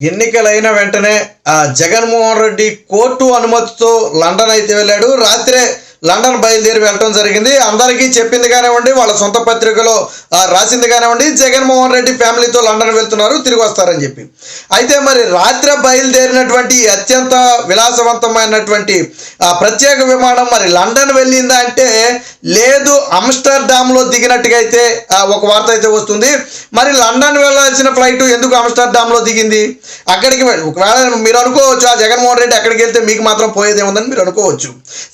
ఎన్నికలైన వెంటనే ఆ జగన్మోహన్ రెడ్డి కోర్టు అనుమతితో లండన్ అయితే వెళ్ళాడు. రాత్రే లండన్ బయలుదేరి వెళ్ళటం జరిగింది. అందరికీ చెప్పింది కానివ్వండి వాళ్ళ సొంత పత్రికలో రాసింది కానివ్వండి జగన్మోహన్ రెడ్డి ఫ్యామిలీతో లండన్ వెళ్తున్నారు తిరిగి వస్తారని చెప్పి. అయితే మరి రాత్రి బయలుదేరినటువంటి అత్యంత విలాసవంతమైనటువంటి ప్రత్యేక విమానం మరి లండన్ వెళ్ళిందా అంటే లేదు ఆమ్స్టర్డామ్లో దిగినట్టుగా అయితే ఒక వార్త అయితే వస్తుంది. మరి లండన్ వెళ్ళాల్సిన ఫ్లైట్ ఎందుకు ఆమ్స్టర్డామ్లో దిగింది? అక్కడికి ఒకవేళ మీరు అనుకోవచ్చు ఆ జగన్మోహన్ రెడ్డి అక్కడికి వెళ్తే మీకు మాత్రం పోయేదేముందని మీరు అనుకోవచ్చు.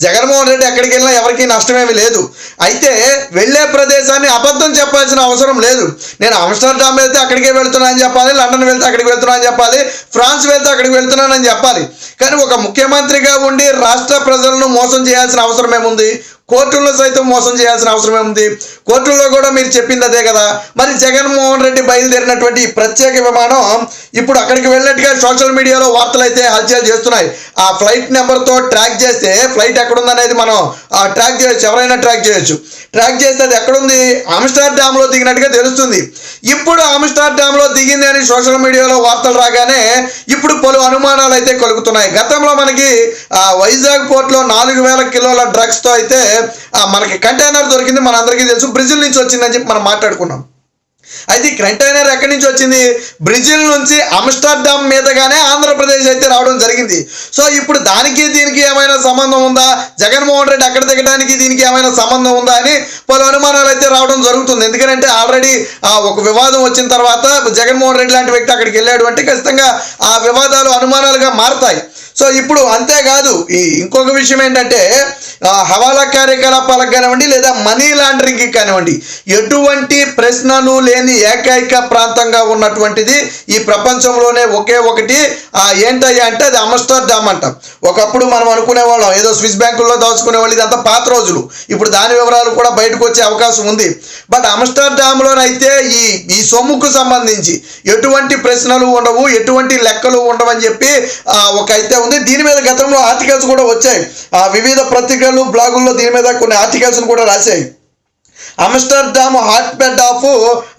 జగన్మోహన్ రెడ్డి ఎక్కడికి వెళ్ళినా ఎవరికి నష్టమేమి లేదు. అయితే వెళ్ళే ప్రదేశాన్ని అబద్ధం చెప్పాల్సిన అవసరం లేదు. నేను ఆమ్స్టర్డామ్ వెళ్తే అక్కడికే వెళ్తున్నానని చెప్పాలి లండన్ వెళ్తే అక్కడికి వెళ్తున్నానని చెప్పాలి ఫ్రాన్స్ వెళ్తే అక్కడికి వెళ్తున్నానని చెప్పాలి. కానీ ఒక ముఖ్యమంత్రిగా ఉండి రాష్ట్ర ప్రజలను మోసం చేయాల్సిన అవసరం ఏముంది? కోర్టుల్లో సైతం మోసం చేయాల్సిన అవసరం ఏముంది? కోర్టుల్లో కూడా మీరు చెప్పింది అదే కదా. మరి జగన్మోహన్ రెడ్డి బయలుదేరినటువంటి ప్రత్యేక విమానం ఇప్పుడు అక్కడికి వెళ్ళినట్టుగా సోషల్ మీడియాలో వార్తలు అయితే హల్చల్ చేస్తున్నాయి. ఆ ఫ్లైట్ నెంబర్తో ట్రాక్ చేస్తే ఫ్లైట్ ఎక్కడుందనేది మనం ట్రాక్ చేయొచ్చు. ఎవరైనా ట్రాక్ చేయొచ్చు. ట్రాక్ చేస్తే అది ఎక్కడుంది ఆమ్స్టర్డామ్లో దిగినట్టుగా తెలుస్తుంది. ఇప్పుడు ఆమ్స్టర్డామ్లో దిగింది అని సోషల్ మీడియాలో వార్తలు రాగానే ఇప్పుడు పలు అనుమానాలు అయితే కలుగుతున్నాయి. గతంలో మనకి ఆ, వైజాగ్ పోర్ట్లో నాలుగు వేల కిలోల డ్రగ్స్తో అయితే మనకి కంటైనర్ దొరికింది. మనందరికీ తెలుసు. బ్రెజిల్ నుంచి వచ్చిందని చెప్పి మనం మాట్లాడుకున్నాం. అయితే ఈ కంటైనర్ ఎక్కడి నుంచి వచ్చింది? బ్రెజిల్ నుంచి అమ్స్టర్డామ్ మీదగానే ఆంధ్రప్రదేశ్ అయితే రావడం జరిగింది. సో ఇప్పుడు దానికి దీనికి ఏమైనా సంబంధం ఉందా? జగన్మోహన్ రెడ్డి అక్కడ దిగడానికి దీనికి ఏమైనా సంబంధం ఉందా అని పలు అనుమానాలు అయితే రావడం జరుగుతుంది. ఎందుకంటే ఆల్రెడీ ఒక వివాదం వచ్చిన తర్వాత జగన్మోహన్ రెడ్డి లాంటి వ్యక్తి అక్కడికి వెళ్ళాడు అంటే ఖచ్చితంగా ఆ వివాదాలు అనుమానాలుగా మారతాయి. సో ఇప్పుడు అంతేకాదు ఈ ఇంకొక విషయం ఏంటంటే హవాలా కార్యకలాపాలకు కానివ్వండి లేదా మనీ లాండరింగ్కి కానివ్వండి ఎటువంటి ప్రశ్నలు లేని ఏకైక ప్రాంతంగా ఉన్నటువంటిది ఈ ప్రపంచంలోనే ఒకే ఒకటి. ఏంటయ్యా అంటే అది అమస్టర్డామ్ అంట. ఒకప్పుడు మనం అనుకునే వాళ్ళం ఏదో స్విస్ బ్యాంకుల్లో దాచుకునే వాళ్ళు ఇదంతా పాత రోజులు. ఇప్పుడు దాని వివరాలు కూడా బయటకు వచ్చే అవకాశం ఉంది. బట్ అమస్టర్డామ్లోనైతే ఈ ఈ సొమ్ముకు సంబంధించి ఎటువంటి ప్రశ్నలు ఉండవు ఎటువంటి లెక్కలు ఉండవని చెప్పి ఒక అయితే ఉంది. దీని మీద గతంలో ఆర్టికల్స్ కూడా వచ్చాయి. ఆ వివిధ పత్రికలు బ్లాగుల్లో దీని మీద కొన్ని ఆర్టికల్స్ కూడా రాశాయి. Amsterdam hot bed of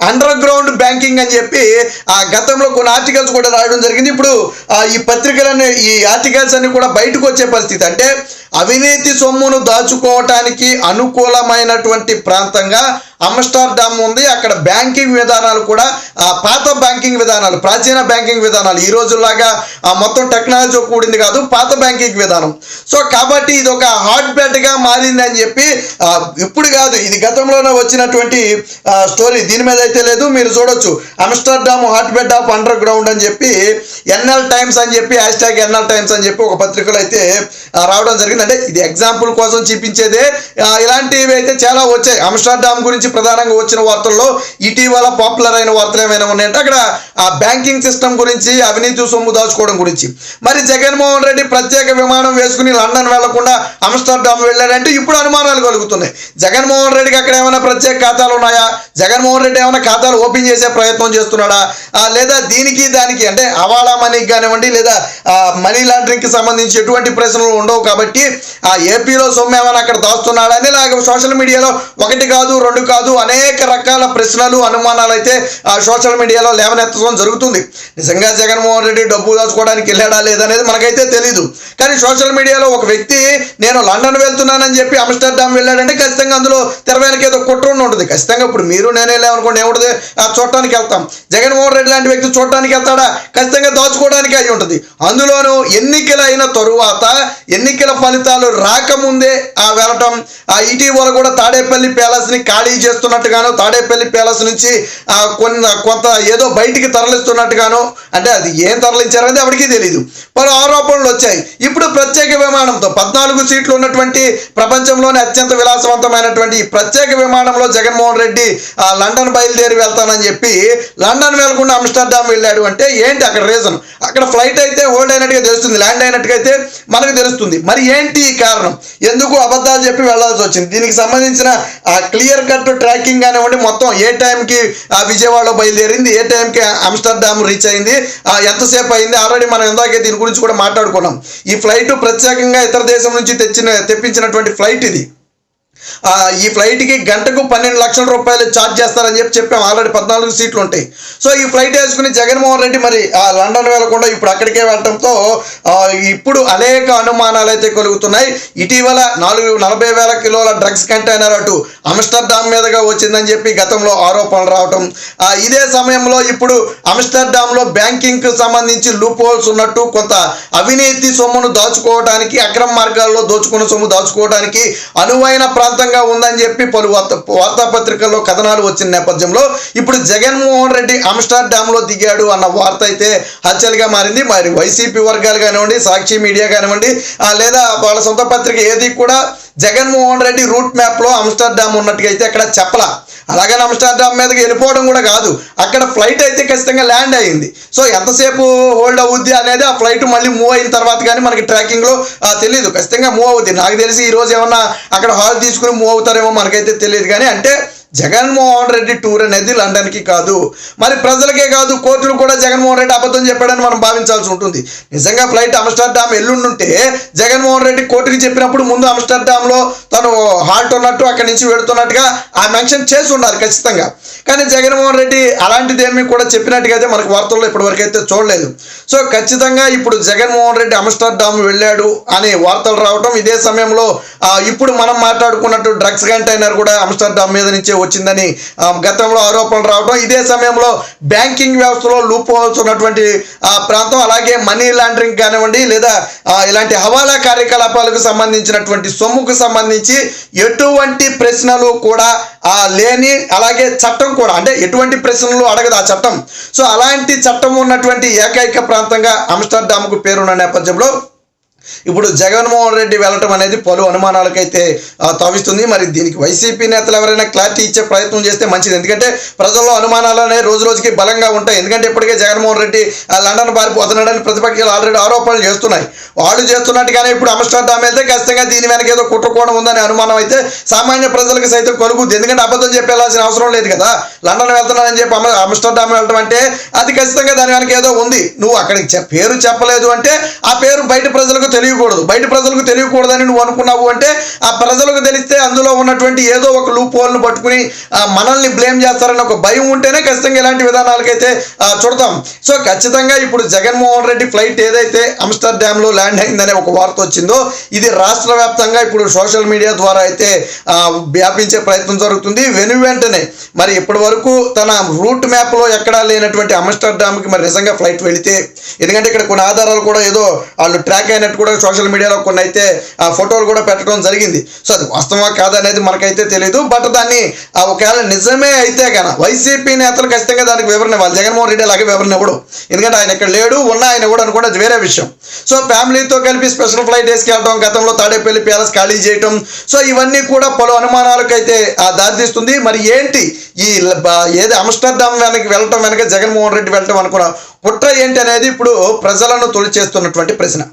underground banking అని చెప్పి ఆ గతంలో కొన్ని ఆర్టికల్స్ కూడా రాయడం జరిగింది. ఇప్పుడు ఆ, ఈ పత్రికలన్నీ ఈ ఆర్టికల్స్ అన్ని కూడా బయటకు వచ్చే పరిస్థితి. అంటే అవినీతి సొమ్మును దాచుకోవటానికి అనుకూలమైనటువంటి ప్రాంతంగా అమ్స్టర్డామ్ ఉంది. అక్కడ బ్యాంకింగ్ విధానాలు కూడా ఆ, పాత బ్యాంకింగ్ విధానాలు ప్రాచీన బ్యాంకింగ్ విధానాలు ఈ రోజులాగా ఆ, మొత్తం టెక్నాలజీ కూడింది కాదు పాత బ్యాంకింగ్ విధానం. సో కాబట్టి ఇది ఒక హాట్ బెడ్గా మారింది అని చెప్పి ఇప్పుడు కాదు ఇది గతంలోనే వచ్చినటువంటి స్టోరీ. దీని మీద అయితే లేదు మీరు చూడొచ్చు. Amsterdam hot bed of underground అని చెప్పి ఎన్ఎల్ టైమ్స్ అని చెప్పి హ్యాష్ ట్యాగ్ ఎన్ఎల్ టైమ్స్ అని చెప్పి ఒక పత్రికలో అయితే రావడం జరిగింది. అంటే ఇది ఎగ్జాంపుల్ కోసం చూపించేదే ఇలాంటివి అయితే చాలా వచ్చాయి. అమ్స్టర్డామ్ గురించి ప్రధానంగా వచ్చిన వార్తల్లో ఇటీవల పాపులర్ అయిన వార్తలు ఏమైనా ఉన్నాయంటే అక్కడ ఆ బ్యాంకింగ్ సిస్టమ్ గురించి అవినీతి సొమ్ము దాచుకోవడం గురించి. మరి జగన్మోహన్ రెడ్డి ప్రత్యేక విమానం వేసుకుని లండన్ వెళ్ళకుండా అమ్స్టర్డామ్ వెళ్ళాడంటే ఇప్పుడు అనుమానాలు కలుగుతున్నాయి. జగన్మోహన్ రెడ్డికి అక్కడ ఏమైనా ప్రత్యేక ఖాతాలు ఉన్నాయా? జగన్మోహన్ రెడ్డి ఏమైనా ఖాతాలు ఓపెన్ చేసే ప్రయత్నం చేస్తున్నాడా? లేదా దీనికి దానికి అంటే అవాళా మనీకి కానివ్వండి లేదా మనీ మనీ లాండరింగ్కి సంబంధించి ఎటువంటి ప్రశ్నలు ఉండవు కాబట్టి ఆ ఏపీలో సొమ్ము ఏమైనా అక్కడ దాస్తున్నాడని అని సోషల్ మీడియాలో ఒకటి కాదు రెండు కాదు అనేక రకాల ప్రశ్నలు అనుమానాలు అయితే ఆ సోషల్ మీడియాలో లేవనెత్తడం జరుగుతుంది. నిజంగా జగన్మోహన్ రెడ్డి డబ్బు దాచుకోవడానికి వెళ్ళాడా లేదనేది మనకైతే తెలీదు. కానీ సోషల్ మీడియాలో ఒక వ్యక్తి నేను లండన్ వెళ్తున్నానని చెప్పి అమ్స్టర్డామ్ వెళ్ళాడంటే ఖచ్చితంగా అందులో తెర వెనక ఏదో కుట్ర ఉంటుంది. ఖచ్చితంగా ఇప్పుడు మీరు నేను వెళ్ళామనుకోండి ఏముంటుంది ఆ చూడటానికి వెళ్తాం. జగన్మోహన్ రెడ్డి లాంటి వ్యక్తి చూడటానికి వెళ్తాడా? ఖచ్చితంగా దాచుకోవడానికి అయి ఉంటుంది. అందులోనూ ఎన్నికలైన తరువాత ఎన్నికల ఫలితాలు రాకముందే ఆ వెళ్ళటం ఆ ఇటీవల కూడా తాడేపల్లి ప్యాలెస్ని ఖాళీ చేస్తున్నట్టుగాను తాడేపల్లి ప్యాలెస్ నుంచి ఆ కొంత ఏదో బయటికి తరలిస్తున్నట్టుగాను అంటే అది ఏం తరలించారనేది ఎవరికీ తెలియదు పలు ఆరోపణలు వచ్చాయి. ఇప్పుడు ప్రత్యేక విమానంతో పద్నాలుగు సీట్లు ఉన్నటువంటి ప్రపంచంలోనే అత్యంత విలాసవంతమైనటువంటి ఈ ప్రత్యేక విమానంలో జగన్మోహన్ రెడ్డి ఆ, లండన్ బయలుదేరి వెళ్తానని చెప్పి లండన్ వెళ్ళకుండా అమ్స్టర్డామ్ వెళ్ళాడు అంటే ఏంటి అక్కడ రీజన్? అక్కడ ఫ్లైట్ అయితే హోల్డ్ అయినట్టుగా తెలుస్తుంది ల్యాండ్ అయినట్టుగా అయితే మనకు తెలుస్తుంది. మరి ఏంటి ఏంటి కారణం? ఎందుకు అబద్ధాలు చెప్పి వెళ్ళాల్సి వచ్చింది? దీనికి సంబంధించిన ఆ క్లియర్ కట్ ట్రాకింగ్ కానివ్వండి మొత్తం ఏ టైంకి ఆ విజయవాడలో బయలుదేరింది ఏ టైంకి అమ్స్టర్డామ్ రీచ్ అయింది ఎంతసేపు అయింది? ఆల్రెడీ మనం ఇందాకే దీని గురించి కూడా మాట్లాడుకున్నాం. ఈ ఫ్లైట్ ప్రత్యేకంగా ఇతర దేశం నుంచి తెచ్చిన తెప్పించినటువంటి ఫ్లైట్ ఇది. ఈ ఫ్లైట్కి గంటకు పన్నెండు లక్షల రూపాయలు ఛార్జ్ చేస్తారని చెప్పి చెప్పాం. ఆల్రెడీ పద్నాలుగు సీట్లు ఉంటాయి. సో ఈ ఫ్లైట్ వేసుకుని జగన్మోహన్ రెడ్డి మరి ఆ లండన్ వెళ్ళకుండా ఇప్పుడు అక్కడికే వెళ్ళడంతో ఇప్పుడు అనేక అనుమానాలు అయితే కలుగుతున్నాయి. ఇటీవల నాలుగు నలభై వేల కిలోల డ్రగ్స్ కంటైనర్ అటు అమ్స్టర్డామ్ మీదుగా వచ్చిందని చెప్పి గతంలో ఆరోపణలు రావటం. ఇదే సమయంలో ఇప్పుడు అమ్స్టర్డామ్లో బ్యాంకింగ్కు సంబంధించి లూప్ హోల్స్ ఉన్నట్టు కొంత అవినీతి సొమ్మును దాచుకోవడానికి అక్రమ మార్గాల్లో దోచుకున్న సొమ్ము దాచుకోవడానికి అనువైన ప్రాంతంగా ఉందని చెప్పి పలు వార్త వార్తాపత్రికల్లో కథనాలు వచ్చిన నేపథ్యంలో ఇప్పుడు జగన్మోహన్ రెడ్డి ఆమ్స్టర్డామ్లో దిగాడు అన్న వార్త అయితే హత్యలుగా మారింది. మరి వైసీపీ వర్గాలు కానివ్వండి సాక్షి మీడియా కానివ్వండి లేదా వాళ్ళ సొంత పత్రిక ఏది కూడా జగన్మోహన్ రెడ్డి రూట్ మ్యాప్లో అమ్స్టర్డామ్ ఉన్నట్టుగా అయితే అక్కడ చెప్పలా. అలాగే ఆమ్స్టర్డామ్ మీదకి వెళ్ళిపోవడం కూడా కాదు. అక్కడ ఫ్లైట్ అయితే ఖచ్చితంగా ల్యాండ్ అయింది సో ఎంతసేపు హోల్డ్ అవుద్ది అనేది ఆ ఫ్లైట్ మళ్ళీ మూవ్ అయిన తర్వాత కానీ మనకి ట్రాకింగ్లో తెలియదు ఖచ్చితంగా మూవ్ అవుద్ది. నాకు తెలిసి ఈ రోజు ఏమన్నా అక్కడ హాల్ తీసుకుని మూవ్ అవుతారేమో మనకైతే తెలియదు. కానీ అంటే జగన్మోహన్ రెడ్డి టూర్ అనేది లండన్కి కాదు. మరి ప్రజలకే కాదు కోర్టులు కూడా జగన్మోహన్ రెడ్డి అబద్ధం చెప్పాడని మనం భావించాల్సి ఉంటుంది. నిజంగా ఫ్లైట్ అమ్స్టర్డామ్ ఎల్లుండుంటే జగన్మోహన్ రెడ్డి కోర్టుకి చెప్పినప్పుడు ముందు అమ్స్టర్డామ్లో తను హాల్ట్ ఉన్నట్టు అక్కడి నుంచి వెళుతున్నట్టుగా ఆ మెన్షన్ చేసి ఉన్నారు ఖచ్చితంగా. కానీ జగన్మోహన్ రెడ్డి అలాంటిది ఏమీ కూడా చెప్పినట్టుగా అయితే మనకు వార్తల్లో ఇప్పటివరకు అయితే చూడలేదు. సో ఖచ్చితంగా ఇప్పుడు జగన్మోహన్ రెడ్డి అమ్స్టర్డామ్ వెళ్ళాడు అనే వార్తలు రావటం ఇదే సమయంలో ఇప్పుడు మనం మాట్లాడుకున్నట్టు డ్రగ్స్ కంటైనర్ కూడా అమ్స్టర్డామ్ మీద నుంచే వచ్చిందని గతంలో ఆరోపణలు రావడం ఇదే సమయంలో బ్యాంకింగ్ వ్యవస్థలో లూప్ హోల్స్ ఉన్నటువంటి ఆ, ప్రాంతం అలాగే మనీ లాండరింగ్ కానివ్వండి లేదా ఇలాంటి హవాలా కార్యకలాపాలకు సంబంధించినటువంటి సొమ్ముకు సంబంధించి ఎటువంటి ప్రశ్నలు కూడా ఆ, లేని అలాగే చట్టం కూడా అంటే ఎటువంటి ప్రశ్నలు అడగదు ఆ చట్టం. సో అలాంటి చట్టం ఉన్నటువంటి ఏకైక ప్రాంతంగా ఆమ్స్టర్డామ్కు పేరున్న నేపథ్యంలో ఇప్పుడు జగన్మోహన్ రెడ్డి వెళ్ళటం అనేది పలు అనుమానాలకైతే తవ్విస్తుంది మరి దీనికి వైసీపీ నేతలు ఎవరైనా క్లారిటీ ఇచ్చే ప్రయత్నం చేస్తే మంచిది. ఎందుకంటే ప్రజల్లో అనుమానాలు అనేవి రోజు రోజుకి బలంగా ఉంటాయి. ఎందుకంటే ఇప్పటికే జగన్మోహన్ రెడ్డి ఆ, లండన్ పారిపోతున్నాడని ప్రతిపక్షాలు ఆల్రెడీ ఆరోపణలు చేస్తున్నాయి. వాళ్ళు చేస్తున్నట్టుగానే ఇప్పుడు అమస్టర్డామ్ వెళ్తే ఖచ్చితంగా దీని వెనక ఏదో కుట్రకోణం ఉందనే అనుమానం అయితే సామాన్య ప్రజలకు సైతం కలుగుద్ది. ఎందుకంటే అబద్ధం చెప్పేలాల్సిన అవసరం లేదు కదా. లండన్ వెళ్తున్నానని చెప్పి అమస్టర్డామ్ అమ్స్టర్డామ్ వెళ్ళడం అంటే అది ఖచ్చితంగా దాని వెనక ఏదో ఉంది. నువ్వు అక్కడికి పేరు చెప్పలేదు అంటే ఆ పేరు బయట ప్రజలకు తెలియకూడదు. బయట ప్రజలకు తెలియకూడదని నువ్వు అనుకున్నావు అంటే ఆ ప్రజలకు తెలిస్తే అందులో ఉన్నటువంటి ఏదో ఒక లూప్ హోల్ను పట్టుకుని మనల్ని బ్లేమ్ చేస్తారని ఒక భయం ఉంటేనే ఖచ్చితంగా ఇలాంటి విధానాలకైతే చూడతాం. సో ఖచ్చితంగా ఇప్పుడు జగన్మోహన్ రెడ్డి ఫ్లైట్ ఏదైతే అమ్స్టర్డామ్లో ల్యాండ్ అయిందనే ఒక వార్త వచ్చిందో ఇది రాష్ట్ర వ్యాప్తంగా ఇప్పుడు సోషల్ మీడియా ద్వారా అయితే వ్యాపించే ప్రయత్నం జరుగుతుంది. వెను వెంటనే మరి ఇప్పటి వరకు తన రూట్ మ్యాప్లో ఎక్కడా లేనటువంటి అమ్స్టర్డామ్కి మరి నిజంగా ఫ్లైట్ వెళితే ఎందుకంటే ఇక్కడ కొన్ని ఆధారాలు కూడా ఏదో వాళ్ళు ట్రాక్ అయినట్టు కూడా సోషల్ మీడియాలో కొన్ని అయితే ఆ ఫోటోలు కూడా పెట్టడం జరిగింది. సో అది వాస్తవా కాదనేది మనకైతే తెలియదు బట్ దాన్ని ఆ ఒకవేళ నిజమే అయితే కన వైసీపీ నేతలు ఖచ్చితంగా దానికి వివరణ ఇవ్వాలి. జగన్మోహన్ రెడ్డి అలాగే వివరణ ఇవ్వడు. ఎందుకంటే ఆయన ఇక్కడ లేడు ఉన్న ఆయన కూడా అనుకోండి అది వేరే విషయం. సో ఫ్యామిలీతో కలిపి స్పెషల్ ఫ్లైట్ వేసుకెళ్ళడం గతంలో తాడేపల్లి ప్యాలెస్ ఖాళీ చేయటం. సో ఇవన్నీ కూడా పలు అనుమానాలకైతే ఆ దారితీస్తుంది. మరి ఏంటి ఈ ఏది అమ్స్టర్డామ్ వెనక్కి వెళ్ళటం వెనక జగన్మోహన్ రెడ్డి వెళ్ళటం అనుకున్న కుట్ర ఏంటి అనేది ఇప్పుడు ప్రజలను తొలి చేస్తున్నటువంటి ప్రశ్న.